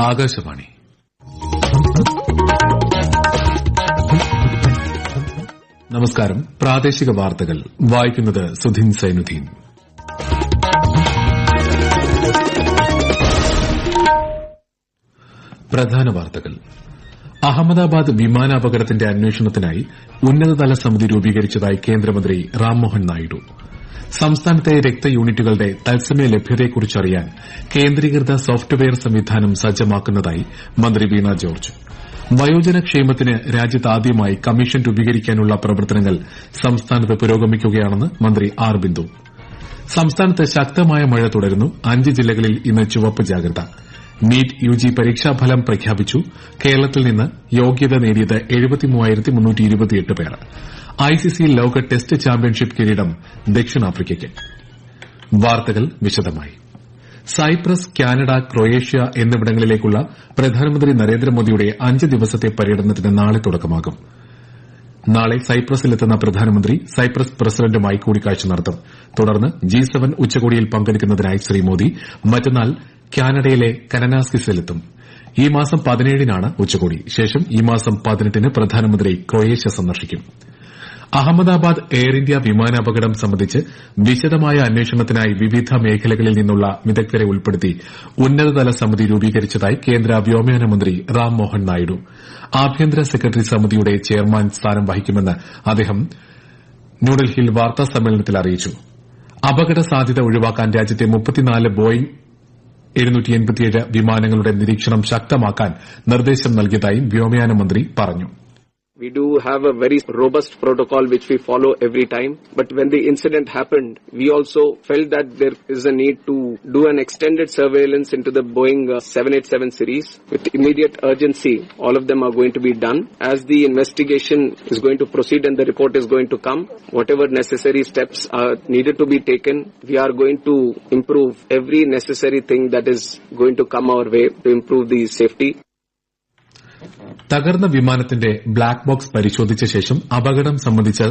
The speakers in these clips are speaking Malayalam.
ആകാശവാണി. നമസ്കാരം. പ്രാദേശിക വാർത്തകൾ. വായിക്കുന്നത് സുധിൻ സൈനുദ്ദീൻ. പ്രധാന വാർത്തകൾ. അഹമ്മദാബാദ് വിമാനാപകടത്തിന്റെ അന്വേഷണത്തിനായി ഉന്നതതല സമിതി രൂപീകരിച്ചതായി കേന്ദ്രമന്ത്രി റാംമോഹൻ നായിഡു. സംസ്ഥാനത്തെ രക്തയൂണിറ്റുകളുടെ തത്സമയ ലഭ്യതയെക്കുറിച്ചറിയാൻ കേന്ദ്രീകൃത സോഫ്റ്റ്വെയർ സംവിധാനം സജ്ജമാക്കുന്നതായി മന്ത്രി വീണ ജോർജ്. വയോജന ക്ഷേമത്തിന് രാജ്യത്താദ്യമായി കമ്മീഷൻ രൂപീകരിക്കാനുള്ള പ്രവർത്തനങ്ങൾ സംസ്ഥാനത്ത് പുരോഗമിക്കുകയാണെന്ന് മന്ത്രി ആർ ബിന്ദു. സംസ്ഥാനത്ത് ശക്തമായ മഴ തുടരുന്നു. അഞ്ച് ജില്ലകളിൽ ഇന്ന് ചുവപ്പ് ജാഗ്രത. നീറ്റ് യുജി പരീക്ഷാഫലം പ്രഖ്യാപിച്ചു. കേരളത്തിൽ നിന്ന് യോഗ്യത നേടിയത് പേർ. ഐസിസി ലോക ടെസ്റ്റ് ചാമ്പ്യൻഷിപ്പ് കിരീടം ദക്ഷിണാഫ്രിക്കയ്ക്ക്. വാർത്തകൾ വിശദമായി. സൈപ്രസ് കാനഡ ക്രൊയേഷ്യ എന്നിവിടങ്ങളിലേക്കുള്ള പ്രധാനമന്ത്രി നരേന്ദ്രമോദിയുടെ അഞ്ച് ദിവസത്തെ പര്യടനത്തിന് നാളെ തുടക്കമാകും. നാളെ സൈപ്രസിലെത്തുന്ന പ്രധാനമന്ത്രി സൈപ്രസ് പ്രസിഡന്റുമായി കൂടിക്കാഴ്ച നടത്തും. തുടർന്ന് ജി സെവൻ ഉച്ചകോടിയിൽ പങ്കെടുക്കുന്നതിനായി ശ്രീ മോദി മറ്റന്നാൾ കാനഡയിലെ കനനാസ്കിസിലെത്തും ഈ മാസം പതിനേഴിനാണ് ഉച്ചകോടി. ശേഷം ഈ മാസം പതിനെട്ടിന് പ്രധാനമന്ത്രി ക്രൊയേഷ്യ സന്ദർശിക്കും. അഹമ്മദാബാദ് എയർ ഇന്ത്യ വിമാനാപകടം സംബന്ധിച്ച് വിശദമായ അന്വേഷണത്തിനായി വിവിധ മേഖലകളിൽ നിന്നുള്ള വിദഗ്ധരെ ഉൾപ്പെടുത്തി ഉന്നതതല സമിതി രൂപീകരിച്ചതായി കേന്ദ്ര വ്യോമയാന മന്ത്രി റാം മോഹൻ നായിഡു. ആഭ്യന്തര സെക്രട്ടറി സമിതിയുടെ ചെയർമാൻ സ്ഥാനം വഹിക്കുമെന്ന് അദ്ദേഹം ന്യൂഡൽഹിയിൽ വാർത്താ സമ്മേളനത്തിൽ അറിയിച്ചു. അപകട സാധ്യത ഒഴിവാക്കാൻ രാജ്യത്തെ ബോയിംഗ് വിമാനങ്ങളുടെ നിരീക്ഷണം ശക്തമാക്കാൻ നിർദ്ദേശം നൽകിയതായും വ്യോമയാന മന്ത്രി പറഞ്ഞു. We do have a very robust protocol which we follow every time. But when the incident happened, we also felt that there is a need to do an extended surveillance into the Boeing uh, 787 series with immediate urgency. All of them are going to be done. As the investigation is going to proceed and the report is going to come, whatever necessary steps are needed to be taken, we are going to improve every necessary thing that is going to come our way to improve the safety. തകർന്ന വിമാനത്തിന്റെ ബ്ലാക്ക് ബോക്സ് പരിശോധിച്ച ശേഷം അപകടം സംബന്ധിച്ച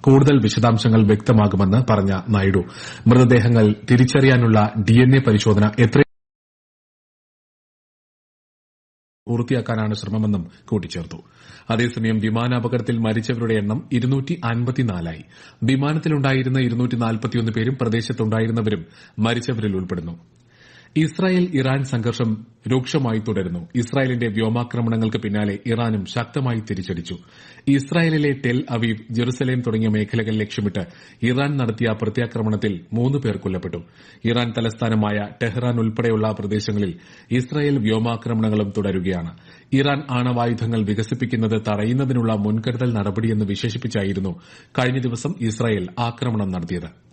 കൂടുതൽ വിശദാംശങ്ങൾ വ്യക്തമാകുമെന്ന് പറഞ്ഞ നായിഡു. മൃതദേഹങ്ങൾ തിരിച്ചറിയാനുള്ള ഡിഎൻഎ പരിശോധന എത്രയും പൂർത്തിയാക്കാനാണ് ശ്രമമെന്നും കൂട്ടിച്ചേർത്തു. അതേസമയം വിമാനാപകടത്തിൽ മരിച്ചവരുടെ എണ്ണം ഇരുന്നൂറ്റിനാലായി വിമാനത്തിലുണ്ടായിരുന്ന പേരും പ്രദേശത്തുണ്ടായിരുന്നവരും മരിച്ചവരിൽ ഉൾപ്പെടുന്നു. ഇസ്രായേൽ ഇറാൻ സംഘർഷം രൂക്ഷമായി തുടരുന്നു. ഇസ്രായേലിന്റെ വ്യോമാക്രമണങ്ങൾക്ക് പിന്നാലെ ഇറാനും ശക്തമായി തിരിച്ചടിച്ചു. ഇസ്രായേലിലെ ടെൽ അവീവ് ജെറുസലേം തുടങ്ങിയ മേഖലകൾ ലക്ഷ്യമിട്ട് ഇറാൻ നടത്തിയ പ്രത്യാക്രമണത്തിൽ മൂന്ന് പേർ കൊല്ലപ്പെട്ടു. ഇറാൻ തലസ്ഥാനമായ ടെഹ്റാൻ ഉൾപ്പെടെയുള്ള പ്രദേശങ്ങളിൽ ഇസ്രായേൽ വ്യോമാക്രമണങ്ങളും തുടരുകയാണ്. ഇറാൻ ആണവായുധങ്ങൾ വികസിപ്പിക്കുന്നത് തടയുന്നതിനുള്ള മുൻകരുതൽ നടപടിയെന്ന് വിശേഷിപ്പിച്ചായിരുന്നു കഴിഞ്ഞ ദിവസം ഇസ്രായേൽ ആക്രമണം നടത്തിയത്.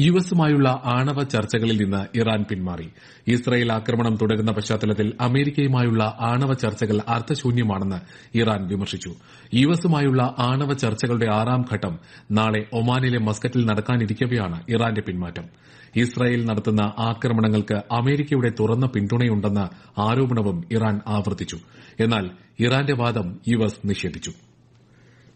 യു എസുമായുള്ള ആണവ ചർച്ചകളിൽ നിന്ന് ഇറാൻ പിന്മാറി. ഇസ്രയേൽ ആക്രമണം തുടരുന്ന പശ്ചാത്തലത്തിൽ അമേരിക്കയുമായുള്ള ആണവ ചർച്ചകൾ അർത്ഥശൂന്യമാണെന്ന് ഇറാൻ വിമർശിച്ചു. യു എസുമായുള്ള ആണവ ചർച്ചകളുടെ ആറാം ഘട്ടം നാളെ ഒമാനിലെ മസ്കറ്റിൽ നടക്കാനിരിക്കവെയാണ് ഇറാന്റെ പിന്മാറ്റം. ഇസ്രായേൽ നടത്തുന്ന ആക്രമണങ്ങൾക്ക് അമേരിക്കയുടെ തുറന്ന പിന്തുണയുണ്ടെന്ന ആരോപണവും ഇറാൻ ആവർത്തിച്ചു. എന്നാൽ ഇറാന്റെ വാദം യു എസ് നിഷേധിച്ചു.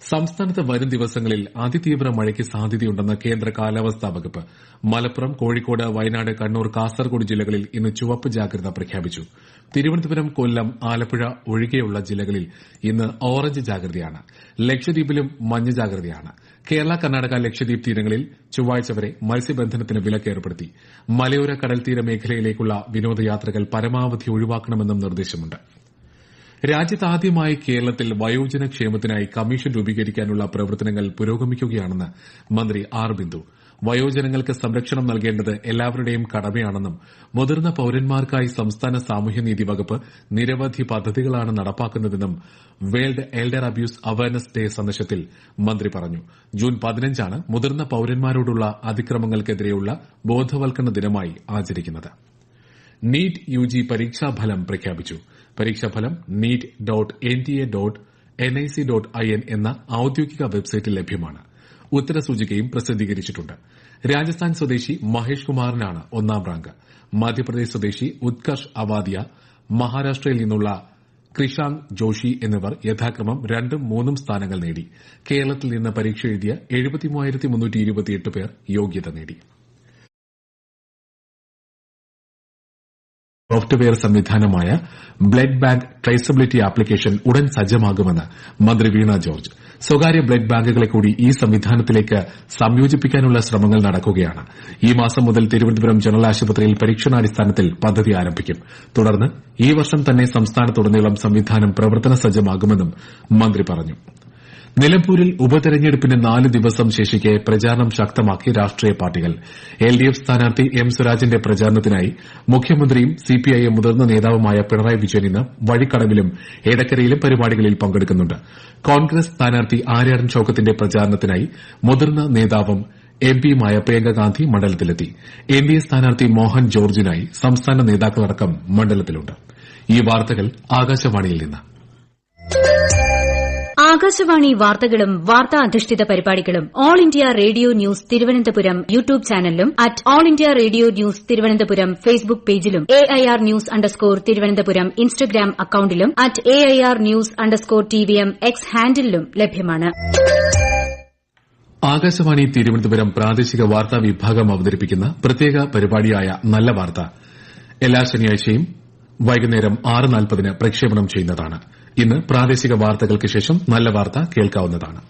സംസ്ഥാനത്ത് വരും ദിവസങ്ങളിൽ അതിതീവ്ര മഴയ്ക്ക് സാധ്യതയുണ്ടെന്ന് കേന്ദ്ര കാലാവസ്ഥാ വകുപ്പ്. മലപ്പുറം കോഴിക്കോട് വയനാട് കണ്ണൂർ കാസർഗോഡ് ജില്ലകളിൽ ഇന്ന് ചുവപ്പ് ജാഗ്രത പ്രഖ്യാപിച്ചു. തിരുവനന്തപുരം കൊല്ലം ആലപ്പുഴ ഒഴികെയുള്ള ജില്ലകളിൽ ഇന്ന് ഓറഞ്ച് ജാഗ്രതയാണ്. ലക്ഷദ്വീപിലും മഞ്ഞ ജാഗ്രതയാണ്. കേരള കർണാടക ലക്ഷദ്വീപ് തീരങ്ങളിൽ ചൊവ്വാഴ്ച വരെ മത്സ്യബന്ധനത്തിന് വിലക്ക് ഏർപ്പെടുത്തി. മലയോര കടൽത്തീര മേഖലയിലേക്കുള്ള വിനോദയാത്രകൾ പരമാവധി ഒഴിവാക്കണമെന്നും നിർദ്ദേശമുണ്ട്. രാജ്യത്താദ്യമായി കേരളത്തിൽ വയോജന ക്ഷേമത്തിനായി കമ്മീഷൻ രൂപീകരിക്കാനുള്ള പ്രവർത്തനങ്ങൾ പുരോഗമിക്കുകയാണെന്ന് മന്ത്രി ആർ ബിന്ദു. വയോജനങ്ങൾക്ക് സംരക്ഷണം നൽകേണ്ടത് എല്ലാവരുടെയും കടമയാണെന്നും മുതിർന്ന പൌരന്മാർക്കായി സംസ്ഥാന സാമൂഹ്യനീതി വകുപ്പ് നിരവധി പദ്ധതികളാണ് നടപ്പാക്കുന്നതെന്നും world elder abuse awareness day സന്ദേശത്തിൽ മന്ത്രി പറഞ്ഞു. ജൂൺ പതിനഞ്ചാണ് മുതിർന്ന പൌരന്മാരോടുള്ള അതിക്രമങ്ങൾക്കെതിരെയുള്ള ബോധവൽക്കരണ ദിനമായി ആചരിക്കുന്നത്. നീറ്റ് യുജി പരീക്ഷാഫലം പ്രഖ്യാപിച്ചു. പരീക്ഷാഫലം NEET dot N T A dot N I C dot I N എന്ന ഔദ്യോഗിക വെബ്സൈറ്റിൽ ലഭ്യമാണ്. ഉത്തരസൂചികയും പ്രസിദ്ധീകരിച്ചിട്ടുണ്ട്. രാജസ്ഥാൻ സ്വദേശി മഹേഷ് കുമാറിനാണ് ഒന്നാം റാങ്ക്. മധ്യപ്രദേശ് സ്വദേശി ഉത്കർഷ് അവാദിയ മഹാരാഷ്ട്രയിൽ നിന്നുള്ള ക്രിഷാങ് ജോഷി എന്നിവർ യഥാക്രമം രണ്ടും മൂന്നും സ്ഥാനങ്ങൾ നേടി. കേരളത്തിൽ നിന്ന് പരീക്ഷ എഴുതിയ പേർ യോഗ്യത നേടി. സോഫ്റ്റ്വെയർ സംവിധാനമായ ബ്ലഡ് ബാങ്ക് ട്രേസബിലിറ്റി ആപ്ലിക്കേഷൻ ഉടൻ സജ്ജമാകുമെന്ന് മന്ത്രി വീണ ജോർജ്. സ്വകാര്യ ബ്ലഡ് ബാങ്കുകളെ കൂടി ഈ സംവിധാനത്തിലേക്ക് സംയോജിപ്പിക്കാനുള്ള ശ്രമങ്ങൾ നടക്കുകയാണ്. ഈ മാസം മുതൽ തിരുവനന്തപുരം ജനറൽ ആശുപത്രിയിൽ പരീക്ഷണാടിസ്ഥാനത്തിൽ പദ്ധതി ആരംഭിക്കും. തുടർന്ന് ഈ വർഷം തന്നെ സംസ്ഥാനത്തുടനീളം സംവിധാനം പ്രവർത്തന സജ്ജമാകുമെന്നും മന്ത്രി പറഞ്ഞു. നിലമ്പൂരിൽ ഉപതെരഞ്ഞെടുപ്പിന് നാല് ദിവസം ശേഷിക്കെ പ്രചാരണം ശക്തമാക്കി രാഷ്ട്രീയ പാർട്ടികൾ. എൽ ഡി എഫ് സ്ഥാനാർത്ഥി എം സ്വരാജിന്റെ പ്രചാരണത്തിനായി മുഖ്യമന്ത്രിയും സിപിഐഎം മുതിർന്ന നേതാവുമായ പിണറായി വിജയൻ ഇന്ന് വഴിക്കടവിലും എടക്കരയിലും പരിപാടികളിൽ പങ്കെടുക്കുന്നുണ്ട്. കോൺഗ്രസ് സ്ഥാനാർത്ഥി ആര്യാടൻ ഷൌക്കത്തിന്റെ പ്രചാരണത്തിനായി മുതിർന്ന നേതാവും എം പിയുമായ പ്രിയങ്ക ഗാന്ധി മണ്ഡലത്തിലെത്തി. എൻ ഡി എ സ്ഥാനാർത്ഥി മോഹൻ ജോർജിനായി സംസ്ഥാന നേതാക്കളടക്കം മണ്ഡലത്തിലുണ്ട്. ആകാശവാണി വാർത്തകളും വാർത്താ അധിഷ്ഠിത പരിപാടികളും All India Radio news Thiruvananthapuram YouTube ചാനലിലും at All India Radio news Thiruvananthapuram Facebook പേജിലും A I R news underscore Thiruvananthapuram Instagram അക്കൌണ്ടിലും at A I R news underscore T V M X ഹാൻഡിലും ലഭ്യമാണ്. ആകാശവാണി തിരുവനന്തപുരം പ്രാദേശിക വാർത്താ വിഭാഗം അവതരിപ്പിക്കുന്ന പ്രത്യേക പരിപാടിയായ നല്ല വാർത്ത. എല്ലാ ശനിയാഴ്ചയും വൈകുന്നേരം ആറ് നാൽപ്പതിന് പ്രക്ഷേപണം ചെയ്യുന്നതാണ്. ഇന്ന് പ്രാദേശിക വാർത്തകൾക്ക് ശേഷം നല്ല വാർത്ത കേൾക്കാവുന്നതാണ്.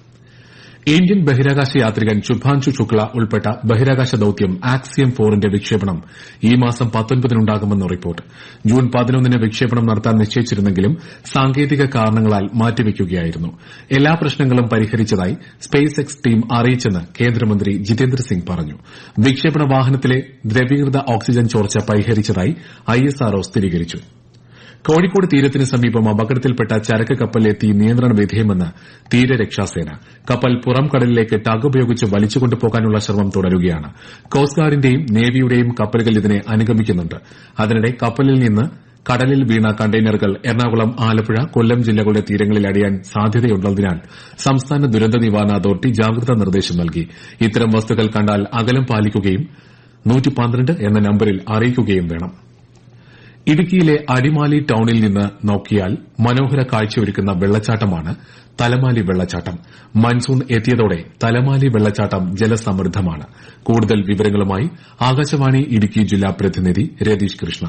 ഇന്ത്യൻ ബഹിരാകാശ യാത്രികൻ ശുഭാൻഷു ശുക്ല ഉൾപ്പെട്ട ബഹിരാകാശ ദൌത്യം ആക്സിയം ഫോറിന്റെ വിക്ഷേപണം ഈ മാസം പത്തൊൻപതിനുണ്ടാകുമെന്ന് റിപ്പോർട്ട്. ജൂൺ പതിനൊന്നിന് വിക്ഷേപണം നടത്താൻ നിശ്ചയിച്ചിരുന്നെങ്കിലും സാങ്കേതിക കാരണങ്ങളാൽ മാറ്റിവെക്കുകയായിരുന്നു. എല്ലാ പ്രശ്നങ്ങളും പരിഹരിച്ചതായി സ്പേസ് എക്സ് ടീം അറിയിച്ചെന്ന് കേന്ദ്രമന്ത്രി ജിതേന്ദ്ര സിംഗ് പറഞ്ഞു. വിക്ഷേപണ വാഹനത്തിലെ ദ്രവീകൃത ഓക്സിജൻ ചോർച്ച പരിഹരിച്ചതായി ഐഎസ്ആർഒ സ്ഥിരീകരിച്ചു. കോഴിക്കോട് തീരത്തിന് സമീപം അപകടത്തിൽപ്പെട്ട ചരക്ക് കപ്പൽ എത്തി നിയന്ത്രണ വിധേയമെന്ന് തീരരക്ഷാസേന. കപ്പൽ പുറം കടലിലേക്ക് ടഗ് ഉപയോഗിച്ച് വലിച്ചുകൊണ്ടുപോകാനുള്ള ശ്രമം തുടരുകയാണ്. കോസ്റ്റ് ഗാർഡിന്റെയും നേവിയുടെയും കപ്പലുകൾ ഇതിനെ അനുഗമിക്കുന്നുണ്ട്. അതിനിടെ കപ്പലിൽ നിന്ന് കടലിൽ വീണ കണ്ടെയ്നറുകൾ എറണാകുളം ആലപ്പുഴ കൊല്ലം ജില്ലകളുടെ തീരങ്ങളിൽ അടിയാൻ സാധ്യതയുള്ളതിനാൽ സംസ്ഥാന ദുരന്ത നിവാരണ അതോറിറ്റി ജാഗ്രതാ നിർദ്ദേശം നൽകി. ഇത്തരം വസ്തുക്കൾ കണ്ടാൽ അകലം പാലിക്കുകയും എന്ന നമ്പറിൽ അറിയിക്കുകയും വേണം. ഇടുക്കിയിലെ അടിമാലി ടൌണിൽ നിന്ന് നോക്കിയാൽ മനോഹര കാഴ്ചയൊരുക്കുന്ന വെള്ളച്ചാട്ടമാണ് തലമാലി വെള്ളച്ചാട്ടം. മൺസൂൺ എത്തിയതോടെ തലമാലി വെള്ളച്ചാട്ടം ജലസമൃദ്ധമാണ്. കൂടുതൽ വിവരങ്ങളുമായി ആകാശവാണി ഇടുക്കി ജില്ലാ പ്രതിനിധി രതീഷ് കൃഷ്ണ.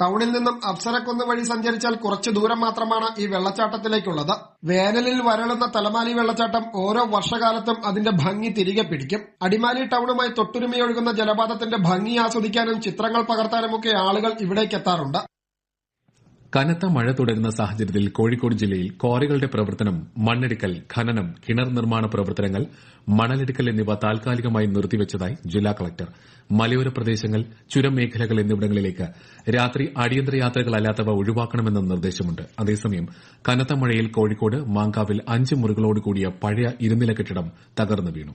ടൌണിൽ നിന്നും അപ്സരക്കുന്ന് വഴി സഞ്ചരിച്ചാൽ കുറച്ച് ദൂരം മാത്രമാണ് ഈ വെള്ളച്ചാട്ടത്തിലേക്കുള്ളത്. വേനലിൽ വരളുന്ന തലമാലി വെള്ളച്ചാട്ടം ഓരോ വർഷകാലത്തും അതിന്റെ ഭംഗി തിരികെ പിടിക്കും. അടിമാലി ടൌണുമായി തൊട്ടുരുമിയൊഴുകുന്ന ജലപാതത്തിന്റെ ഭംഗി ആസ്വദിക്കാനും ചിത്രങ്ങൾ പകർത്താനുമൊക്കെ ആളുകൾ ഇവിടേക്ക് എത്താറുണ്ട് കനത്ത മഴ തുടരുന്ന സാഹചര്യത്തിൽ കോഴിക്കോട് ജില്ലയിൽ ക്വാറികളുടെ പ്രവർത്തനം മണ്ണെടുക്കൽ ഖനനം കിണർ നിർമ്മാണ പ്രവർത്തനങ്ങൾ മണലെടുക്കൽ എന്നിവ താൽക്കാലികമായി നിർത്തിവച്ചതായി ജില്ലാ കളക്ടർ. മലയോര പ്രദേശങ്ങൾ ചുരം മേഖലകൾ എന്നിവിടങ്ങളിലേക്ക് രാത്രി അടിയന്തര യാത്രകളല്ലാത്തവ ഒഴിവാക്കണമെന്ന നിർദ്ദേശമുണ്ട്. അതേസമയം കനത്ത മഴയിൽ കോഴിക്കോട് മാങ്കാവിൽ അഞ്ച് മുറികളോട് കൂടിയ പഴയ ഇരുനില കെട്ടിടം തകർന്നു വീണു.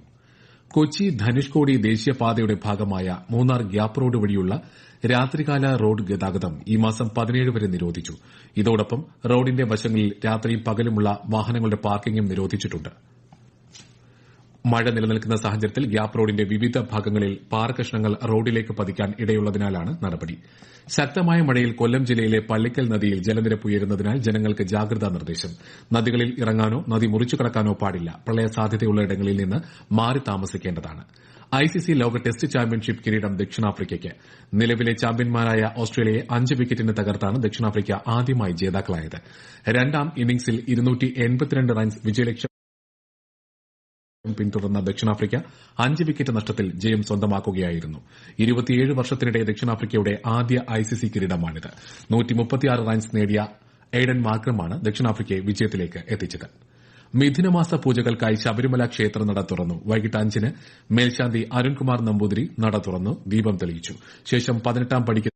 കൊച്ചി ധനുഷ്കോടി ദേശീയപാതയുടെ ഭാഗമായ മൂന്നാർ ഗ്യാപ് റോഡ് വഴിയുള്ള രാത്രികാല റോഡ് ഗതാഗതം ഈ മാസം പതിനേഴ് വരെ നിരോധിച്ചു. ഇതോടൊപ്പം റോഡിന്റെ വശങ്ങളിൽ രാത്രിയും പകലുമുള്ള വാഹനങ്ങളുടെ പാർക്കിംഗും നിരോധിച്ചിട്ടുണ്ട്. മഴ നിലനിൽക്കുന്ന സാഹചര്യത്തിൽ ഗ്യാപ് റോഡിന്റെ വിവിധ ഭാഗങ്ങളിൽ പാറകഷ്ണങ്ങൾ റോഡിലേക്ക് പതിക്കാൻ ഇടയുള്ളതിനാലാണ് നടപടി. ശക്തമായ മഴയിൽ കൊല്ലം ജില്ലയിലെ പള്ളിക്കൽ നദിയിൽ ജലനിരപ്പ് ഉയരുന്നതിനാൽ ജനങ്ങൾക്ക് ജാഗ്രതാ നിർദ്ദേശം. നദികളിൽ ഇറങ്ങാനോ നദി മുറിച്ചു കടക്കാനോ പാടില്ല. പ്രളയ സാധ്യതയുള്ള ഇടങ്ങളിൽ നിന്ന് മാറി താമസിക്കേണ്ടതാണ്. ഐസിസി ലോക ടെസ്റ്റ് ചാമ്പ്യൻഷിപ്പ് കിരീടം ദക്ഷിണാഫ്രിക്കയ്ക്ക്. നിലവിലെ ചാമ്പ്യന്മാരായ ഓസ്ട്രേലിയയെ അഞ്ച് വിക്കറ്റിന് തകർത്താണ് ദക്ഷിണാഫ്രിക്ക ആദ്യമായി ജേതാക്കളായത്. രണ്ടാം ഇന്നിംഗ്സിൽ റൺസ് വിജയലക്ഷ്യം പിന്തുടർന്ന ദക്ഷിണാഫ്രിക്ക അഞ്ച് വിക്കറ്റ് നഷ്ടത്തിൽ ജയം സ്വന്തമാക്കുകയായിരുന്നു. ഇരുപത്തിയേഴ് വർഷത്തിനിടെ ദക്ഷിണാഫ്രിക്കയുടെ ആദ്യ ഐസിസി കിരീടമാണിത്. റൺസ് നേടിയ എയ്ഡൻ മാക്രമാണ് ദക്ഷിണാഫ്രിക്കയെ വിജയത്തിലേക്ക് എത്തിച്ചത്. മിഥുനമാസ പൂജകൾക്കായി ശബരിമല ക്ഷേത്ര നട തുറന്നു. വൈകിട്ട് അഞ്ചിന് മേൽശാന്തി അരുൺകുമാർ നമ്പൂതിരി നട തുറന്നു. ദീപം തെളിയിച്ചു. ശേഷം പതിനെട്ടാം പടിക്ക്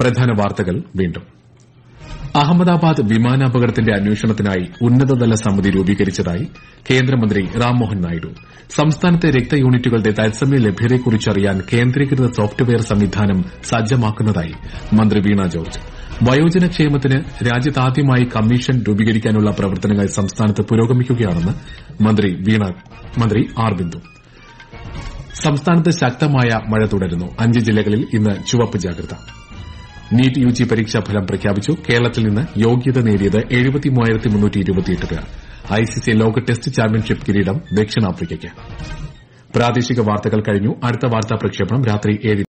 പ്രധാന വാർത്തകൾ വീണ്ടും. അഹമ്മദാബാദ് വിമാനാപകടത്തിന്റെ അന്വേഷണത്തിനായി ഉന്നതതല സമിതി രൂപീകരിച്ചതായി കേന്ദ്രമന്ത്രി റാംമോഹൻ നായിഡു. സംസ്ഥാനത്തെ രക്തയൂണിറ്റുകളുടെ തത്സമയ ലഭ്യതയെക്കുറിച്ചറിയാൻ കേന്ദ്രീകൃത സോഫ്റ്റ്വെയർ സംവിധാനം സജ്ജമാക്കുന്നതായി മന്ത്രി വീണ ജോർജ്. വയോജനക്ഷേമത്തിന് രാജ്യത്താദ്യമായി കമ്മീഷൻ രൂപീകരിക്കാനുള്ള പ്രവർത്തനങ്ങൾ സംസ്ഥാനത്ത് പുരോഗമിക്കുകയാണെന്ന് മന്ത്രി ആർ ബിന്ദു. സംസ്ഥാനത്ത് ശക്തമായ മഴ തുടരുന്നു. അഞ്ച് ജില്ലകളിൽ ഇന്ന് ചുവപ്പ് ജാഗ്രത. നീറ്റ് യുജി പരീക്ഷാ ഫലം പ്രഖ്യാപിച്ചു. കേരളത്തിൽ നിന്ന് യോഗ്യത നേടിയത് പേർ. ഐസിസി ലോക ടെസ്റ്റ് ചാമ്പ്യൻഷിപ്പ് കിരീടം ദക്ഷിണാഫ്രിക്കയ്ക്ക്. പ്രാദേശിക വാർത്തകൾ കഴിഞ്ഞു. അടുത്ത വാർത്താ പ്രക്ഷേപണം രാത്രി ഏഴ്